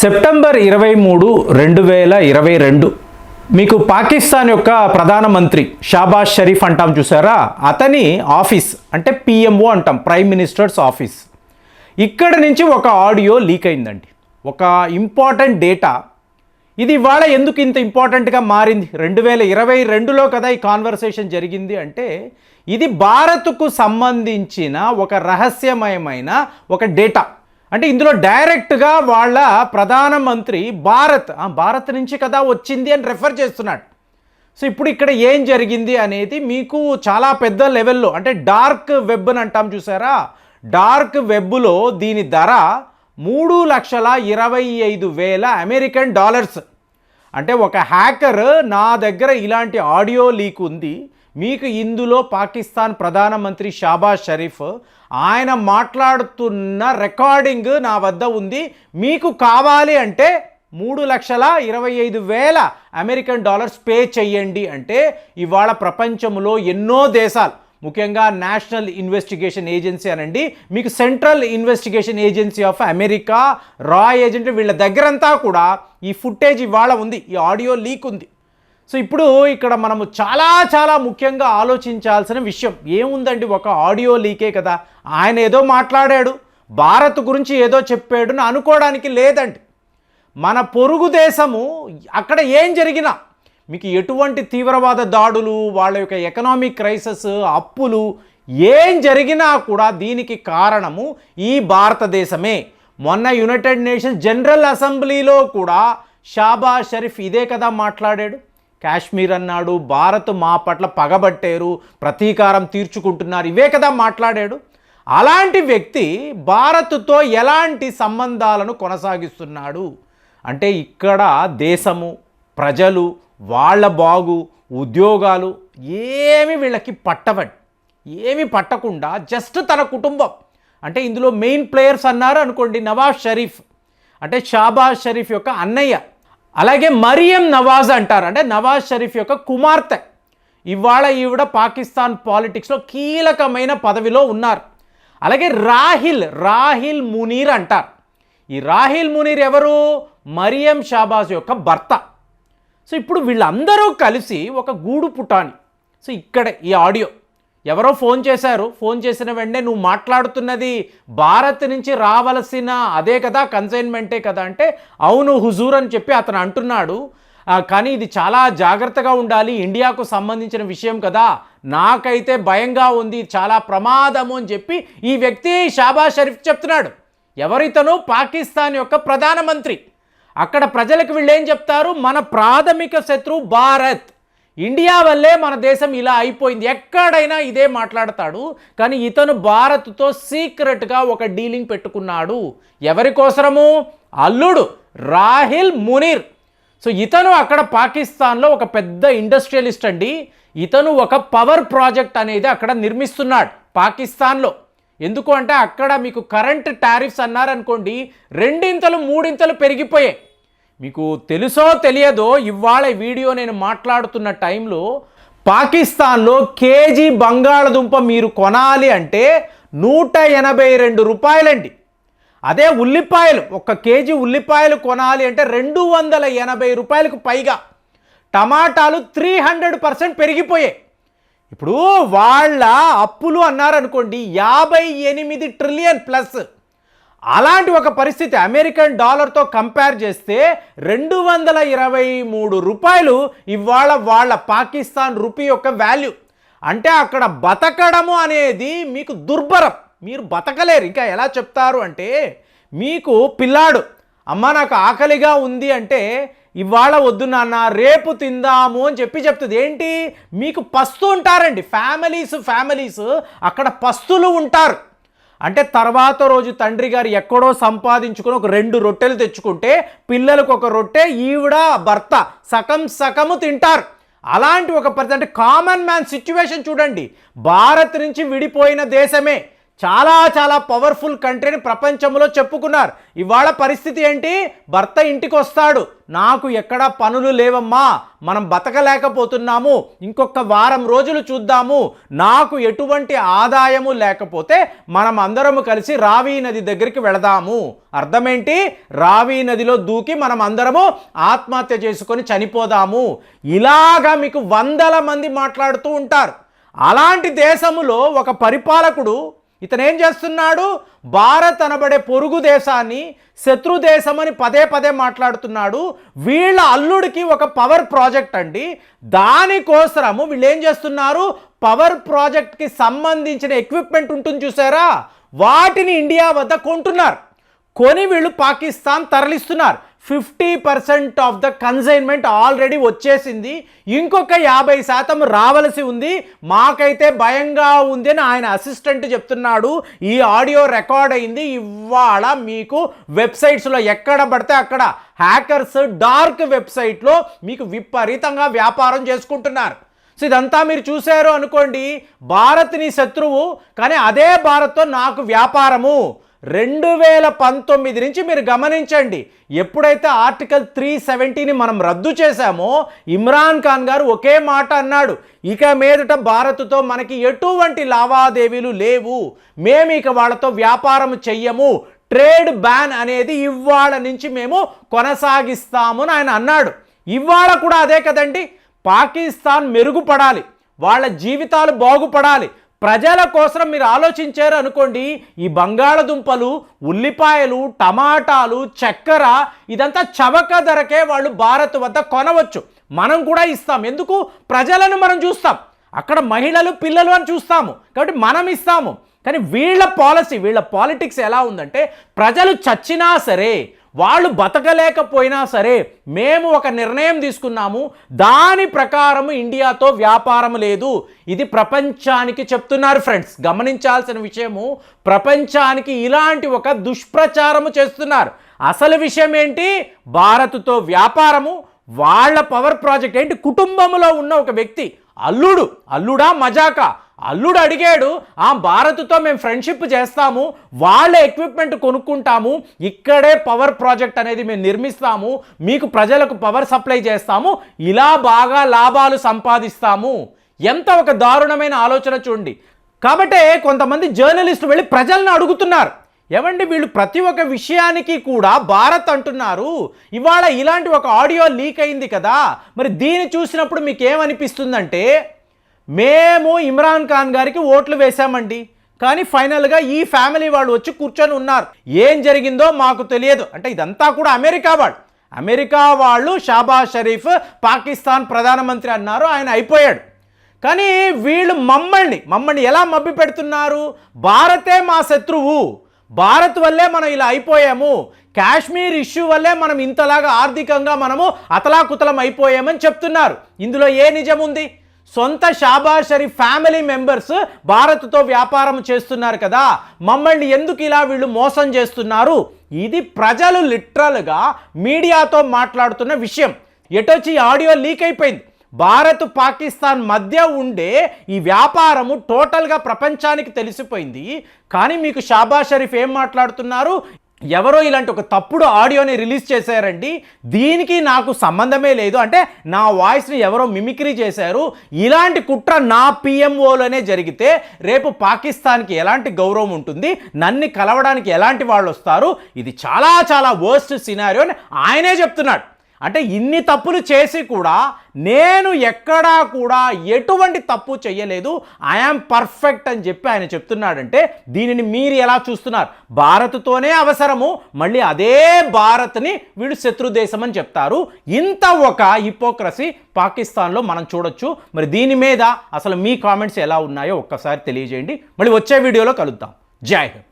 September ఇరవై మూడు రెండు వేల ఇరవై రెండు. మీకు పాకిస్తాన్ యొక్క ప్రధానమంత్రి షాబాజ్ షరీఫ్ అంటాం చూసారా? అతని ఆఫీస్ అంటే పిఎంఓ అంటాం ప్రైమ్ మినిస్టర్స్ ఆఫీస్. ఇక్కడ నుంచి ఒక ఆడియో లీక్ అయిందండి. ఒక ఇంపార్టెంట్ డేటా. ఇది ఇవాళ ఎందుకు ఇంత ఇంపార్టెంట్గా మారింది? రెండు వేల ఇరవై రెండులో కదా ఈ కాన్వర్సేషన్ జరిగింది అంటే ఇది భారత్కు సంబంధించిన ఒక రహస్యమయమైన ఒక డేటా. అంటే ఇందులో డైరెక్ట్గా వాళ్ళ ప్రధానమంత్రి భారత్ ఆ, భారత్ నుంచి కదా వచ్చింది అని రెఫర్ చేస్తున్నాడు. సో ఇప్పుడు ఇక్కడ ఏం జరిగింది అనేది మీకు చాలా పెద్ద లెవెల్లో అంటే డార్క్ వెబ్ అని అంటాం చూసారా? డార్క్ వెబ్లో దీని ధర మూడు లక్షల ఇరవై ఐదు వేల అమెరికన్ డాలర్స్ అంటే ఒక హ్యాకర్ నా దగ్గర ఇలాంటి ఆడియో లీక్ ఉంది. మీకు ఇందులో పాకిస్తాన్ ప్రధానమంత్రి షాబాజ్ షరీఫ్ ఆయన మాట్లాడుతున్న రికార్డింగ్ నా వద్ద ఉంది. మీకు కావాలి అంటే మూడు లక్షల ఇరవై ఐదు వేల అమెరికన్ డాలర్స్ పే చెయ్యండి అంటే ఇవాళ ప్రపంచంలో ఎన్నో దేశాలు ముఖ్యంగా నేషనల్ ఇన్వెస్టిగేషన్ ఏజెన్సీ అనండి మీకు central investigation agency of America రా ఏజెంట్ వీళ్ళ దగ్గరంతా కూడా ఈ ఫుటేజ్ ఇవాళ ఉంది ఈ ఆడియో లీక్ ఉంది. సో ఇప్పుడు ఇక్కడ మనము చాలా చాలా ముఖ్యంగా ఆలోచించాల్సిన విషయం ఏముందండి? ఒక ఆడియో లీకే కదా. ఆయన ఏదో మాట్లాడాడు భారత్ గురించి ఏదో చెప్పాడు అని అనుకోవడానికి లేదండి. మన పొరుగు దేశము అక్కడ ఏం జరిగినా మీకు ఎటువంటి తీవ్రవాద దాడులు వాళ్ళ యొక్క ఎకనామిక్ క్రైసిస్ అప్పులు ఏం జరిగినా కూడా దీనికి కారణము ఈ భారతదేశమే. మొన్న యునైటెడ్ నేషన్స్ జనరల్ అసెంబ్లీలో కూడా షాబా షరీఫ్ ఇదే కదా మాట్లాడాడు. కాశ్మీర్ అన్నాడు భారత్ మా పట్ల పగబట్టారు ప్రతీకారం తీర్చుకుంటున్నారు. ఇవే కదా మాట్లాడాడు. అలాంటి వ్యక్తి భారత్తో ఎలాంటి సంబంధాలను కొనసాగిస్తున్నాడు? అంటే ఇక్కడ దేశము ప్రజలు వాళ్ళ బాగు ఉద్యోగాలు ఏమి వీళ్ళకి పట్టవండి ఏమి పట్టకుండా జస్ట్ తన కుటుంబం. అంటే ఇందులో మెయిన్ ప్లేయర్స్ అన్నారు అనుకోండి నవాజ్ షరీఫ్. అంటే షాబాజ్ షరీఫ్ యొక్క అన్నయ్య. అలాగే మరియం నవాజ్ అంటారు. అంటే నవాజ్ షరీఫ్ యొక్క కుమార్తె. ఇవాళ ఈవిడ పాకిస్తాన్ పాలిటిక్స్లో కీలకమైన పదవిలో ఉన్నారు. అలాగే రాహిల్ రాహిల్ మునీర్ అంటారు. ఈ రాహిల్ మునీర్ ఎవరు? మరియం షాబాజ్ యొక్క భర్త. సో ఇప్పుడు వీళ్ళందరూ కలిసి ఒక గూడు పుటాని. సో ఇక్కడ ఈ ఆడియో. ఎవరో ఫోన్ చేశారు. ఫోన్ చేసిన వెంటనే నువ్వు మాట్లాడుతున్నది భారత్ నుంచి రావలసిన అదే కదా కన్సైన్మెంటే కదా అంటే అవును హుజూర్ అని చెప్పి అతను అంటున్నాడు. కానీ ఇది చాలా జాగ్రత్తగా ఉండాలి. ఇండియాకు సంబంధించిన విషయం కదా. నాకైతే భయంగా ఉంది. చాలా ప్రమాదము అని చెప్పి ఈ వ్యక్తి షాబా షరీఫ్ చెప్తున్నాడు. ఎవరితను? పాకిస్తాన్ యొక్క ప్రధానమంత్రి. అక్కడ ప్రజలకు వీళ్ళు ఏం చెప్తారు? మన ప్రాథమిక శత్రువు భారత్. ఇండియా వల్లే మన దేశం ఇలా అయిపోయింది. ఎక్కడైనా ఇదే మాట్లాడతాడు. కానీ ఇతను భారత్తో సీక్రెట్గా ఒక డీలింగ్ పెట్టుకున్నాడు. ఎవరి కోసరము? అల్లుడు రాహిల్ మునీర్. సో ఇతను అక్కడ పాకిస్తాన్లో ఒక పెద్ద ఇండస్ట్రియలిస్ట్ అండి. ఇతను ఒక పవర్ ప్రాజెక్ట్ అనేది అక్కడ నిర్మిస్తున్నాడు పాకిస్తాన్లో. ఎందుకు అంటే అక్కడ మీకు కరెంట్ టారిఫ్స్ అన్నారనుకోండి రెండింతలు మూడింతలు పెరిగిపోయాయి. మీకు తెలుసో తెలియదో ఇవాళ వీడియో నేను మాట్లాడుతున్న టైంలో పాకిస్తాన్లో కేజీ బంగాళదుంప మీరు కొనాలి అంటే నూట ఎనభై రెండు రూపాయలండి. అదే ఉల్లిపాయలు ఒక కేజీ ఉల్లిపాయలు కొనాలి అంటే రెండు వందల ఎనభై రూపాయలకు పైగా. టమాటాలు త్రీ హండ్రెడ్ పర్సెంట్ పెరిగిపోయాయి. ఇప్పుడు వాళ్ళ అప్పులు అన్నారనుకోండి యాభై ఎనిమిది ట్రిలియన్ ప్లస్. అలాంటి ఒక పరిస్థితి అమెరికన్ డాలర్తో కంపేర్ చేస్తే రెండు వందల ఇరవై మూడు రూపాయలు ఇవాళ వాళ్ళ పాకిస్తాన్ రూపీ యొక్క వాల్యూ. అంటే అక్కడ బతకడము అనేది మీకు దుర్భరం. మీరు బతకలేరు. ఇంకా ఎలా చెప్తారు అంటే మీకు పిల్లాడు అమ్మ నాకు ఆకలిగా ఉంది అంటే ఇవాళ వద్దు నాన్న రేపు తిందాము అని చెప్పి చెప్తుంది. ఏంటి? మీకు పస్తు ఉంటారండి. ఫ్యామిలీస్ ఫ్యామిలీస్ అక్కడ పస్తులు ఉంటారు. అంటే తర్వాత రోజు తండ్రి గారు ఎక్కడో సంపాదించుకుని ఒక రెండు రొట్టెలు తెచ్చుకుంటే పిల్లలకు ఒక రొట్టె ఈవిడ భర్త సగం సగము తింటారు. అలాంటి ఒక పరిస్థితి అంటే కామన్ మ్యాన్ సిచ్యువేషన్ చూడండి. భారత్ నుంచి విడిపోయిన దేశమే. చాలా చాలా పవర్ఫుల్ కంట్రీని ప్రపంచంలో చెప్పుకున్నారు. ఇవాళ పరిస్థితి ఏంటి? భర్త ఇంటికి వస్తాడు నాకు ఎక్కడా పనులు లేవమ్మా. మనం బతకలేకపోతున్నాము. ఇంకొక వారం రోజులు చూద్దాము. నాకు ఎటువంటి ఆదాయము లేకపోతే మనం అందరము కలిసి రావి నది దగ్గరికి వెళదాము. అర్థమేంటి? రావి నదిలో దూకి మనం అందరము ఆత్మహత్య చేసుకొని చనిపోదాము. ఇలాగా మీకు వందల మంది మాట్లాడుతూ ఉంటారు. అలాంటి దేశములో ఒక పరిపాలకుడు ఇతను ఏం చేస్తున్నాడు? భారత్ అనబడే పొరుగు దేశాన్ని శత్రు దేశమని పదే పదే మాట్లాడుతున్నాడు. వీళ్ళ అల్లుడికి ఒక పవర్ ప్రాజెక్ట్ అండి. దానికోసరము వీళ్ళు ఏం చేస్తున్నారు? పవర్ ప్రాజెక్ట్కి సంబంధించిన ఎక్విప్మెంట్ ఉంటుంది చూసారా? వాటిని ఇండియా వద్ద కొంటున్నారు. కొని వీళ్ళు పాకిస్తాన్ తరలిస్తున్నారు. Fifty percent of the consignment already వచ్చేసింది. ఇంకొక యాభై శాతం రావలసి ఉంది. మాకైతే భయంగా ఉంది అని ఆయన అసిస్టెంట్ చెప్తున్నాడు. ఈ ఆడియో రికార్డ్ అయింది. ఇవాళ మీకు వెబ్సైట్స్లో ఎక్కడ పడితే అక్కడ హ్యాకర్స్ డార్క్ వెబ్సైట్లో మీకు విపరీతంగా వ్యాపారం చేసుకుంటున్నారు. సో ఇదంతా మీరు చూశారు అనుకోండి. భారత్ నీ శత్రువు కానీ అదే భారత్తో నాకు వ్యాపారము. రెండు వేల పంతొమ్మిది నుంచి మీరు గమనించండి. ఎప్పుడైతే ఆర్టికల్ త్రీ సెవెంటీని మనం రద్దు చేశామో ఇమ్రాన్ ఖాన్ గారు ఒకే మాట అన్నాడు. ఇక మీదట భారత్తో మనకి ఎటువంటి లావాదేవీలు లేవు. మేము ఇక వాళ్ళతో వ్యాపారం చెయ్యము. ట్రేడ్ బ్యాన్ అనేది ఇవాళ నుంచి మేము కొనసాగిస్తాము అని ఆయన అన్నాడు. ఇవాళ కూడా అదే కదండి. పాకిస్తాన్ మెరుగుపడాలి. వాళ్ళ జీవితాలు బాగుపడాలి. ప్రజల కోసం మీరు ఆలోచించారు అనుకోండి ఈ బంగాళదుంపలు ఉల్లిపాయలు టమాటాలు చక్కెర ఇదంతా చవక ధరకే వాళ్ళు భారత్ వద్ద కొనవచ్చు. మనం కూడా ఇస్తాం. ఎందుకు? ప్రజలను మనం చూస్తాం. అక్కడ మహిళలు పిల్లలు అని చూస్తాము. కాబట్టి మనం ఇస్తాము. కానీ వీళ్ళ పాలసీ వీళ్ళ పాలిటిక్స్ ఎలా ఉందంటే ప్రజలు చచ్చినా సరే వాళ్ళు బతకలేకపోయినా సరే మేము ఒక నిర్ణయం తీసుకున్నాము. దాని ప్రకారం ఇండియాతో వ్యాపారం లేదు. ఇది ప్రపంచానికి చెప్తున్నారు ఫ్రెండ్స్. గమనించాల్సిన విషయము ప్రపంచానికి ఇలాంటి ఒక దుష్ప్రచారము చేస్తున్నారు. అసలు విషయం ఏంటి? భారత్తో వ్యాపారము వాళ్ళ పవర్ ప్రాజెక్ట్ ఏంటి? కుటుంబంలో ఉన్న ఒక వ్యక్తి అల్లుడు అల్లుడా మజాకా అల్లుడు అడిగాడు ఆ భారత్తో మేము ఫ్రెండ్షిప్ చేస్తాము వాళ్ళ ఎక్విప్మెంట్ కొనుక్కుంటాము ఇక్కడే పవర్ ప్రాజెక్ట్ అనేది మేము నిర్మిస్తాము మీకు ప్రజలకు పవర్ సప్లై చేస్తాము ఇలా బాగా లాభాలు సంపాదిస్తాము. ఎంత ఒక దారుణమైన ఆలోచన చూడండి. కాబట్టే కొంతమంది జర్నలిస్టులు వెళ్ళి ప్రజలను అడుగుతున్నారు. ఏమండి వీళ్ళు ప్రతి ఒక్క విషయానికి కూడా భారత్ అంటున్నారు. ఇవాళ ఇలాంటి ఒక ఆడియో లీక్ అయింది కదా. మరి దీన్ని చూసినప్పుడు మీకు ఏమనిపిస్తుందంటే మేము ఇమ్రాన్ ఖాన్ గారికి ఓట్లు వేశామండి. కానీ ఫైనల్గా ఈ ఫ్యామిలీ వాళ్ళు వచ్చి కూర్చొని ఉన్నారు. ఏం జరిగిందో మాకు తెలియదు. అంటే ఇదంతా కూడా అమెరికా వాళ్ళు. అమెరికా వాళ్ళు షాబాజ్ షరీఫ్ పాకిస్తాన్ ప్రధానమంత్రి అన్నారు ఆయన అయిపోయాడు. కానీ వీళ్ళు మమ్మల్ని మమ్మల్ని ఎలా మబ్బి పెడుతున్నారు? భారతే మా శత్రువు. భారత్ వల్లే మనం ఇలా అయిపోయాము. కాశ్మీర్ ఇష్యూ వల్లే మనం ఇంతలాగా ఆర్థికంగా మనము అతలాకుతలం అయిపోయామని చెప్తున్నారు. ఇందులో ఏ నిజం ఉంది? సొంత షాబాజ్ షరీఫ్ ఫ్యామిలీ మెంబర్స్ భారత్తో వ్యాపారం చేస్తున్నారు కదా. మమ్మల్ని ఎందుకు ఇలా వీళ్ళు మోసం చేస్తున్నారు? ఇది ప్రజలు లిటరల్గా మీడియాతో మాట్లాడుతున్న విషయం. ఎటొచ్చి ఆడియో లీక్ అయిపోయింది? భారత్ పాకిస్తాన్ మధ్య ఉండే ఈ వ్యాపారము టోటల్గా ప్రపంచానికి తెలిసిపోయింది. కానీ మీకు షాబా షరీఫ్ ఏం మాట్లాడుతున్నారు? ఎవరో ఇలాంటి ఒక తప్పుడు ఆడియోని రిలీజ్ చేశారండి. దీనికి నాకు సంబంధమే లేదు. అంటే నా వాయిస్ని ఎవరో మిమిక్రీ చేశారు. ఇలాంటి కుట్ర నా పిఎంఓలోనే జరిగితే రేపు పాకిస్తాన్కి ఎలాంటి గౌరవం ఉంటుంది? నన్ను కలవడానికి ఎలాంటి వాళ్ళు వస్తారు ఇది చాలా చాలా వర్స్ట్ సినారియో అని ఆయనే చెప్తున్నాడు. అంటే ఇన్ని తప్పులు చేసి కూడా నేను ఎక్కడా కూడా ఎటువంటి తప్పు చేయలేదు ఐఆమ్ పర్ఫెక్ట్ అని చెప్పి ఆయన చెప్తున్నాడంటే దీనిని మీరు ఎలా చూస్తున్నారు? భారత్తోనే అవసరము మళ్ళీ అదే భారత్ని వీడు శత్రు దేశం అని చెప్తారు. ఇంత ఒక హిపోక్రసీ పాకిస్తాన్లో మనం చూడొచ్చు. మరి దీని మీద అసలు మీ కామెంట్స్ ఎలా ఉన్నాయో ఒక్కసారి తెలియజేయండి. మళ్ళీ వచ్చే వీడియోలో కలుద్దాం. జై హింద్.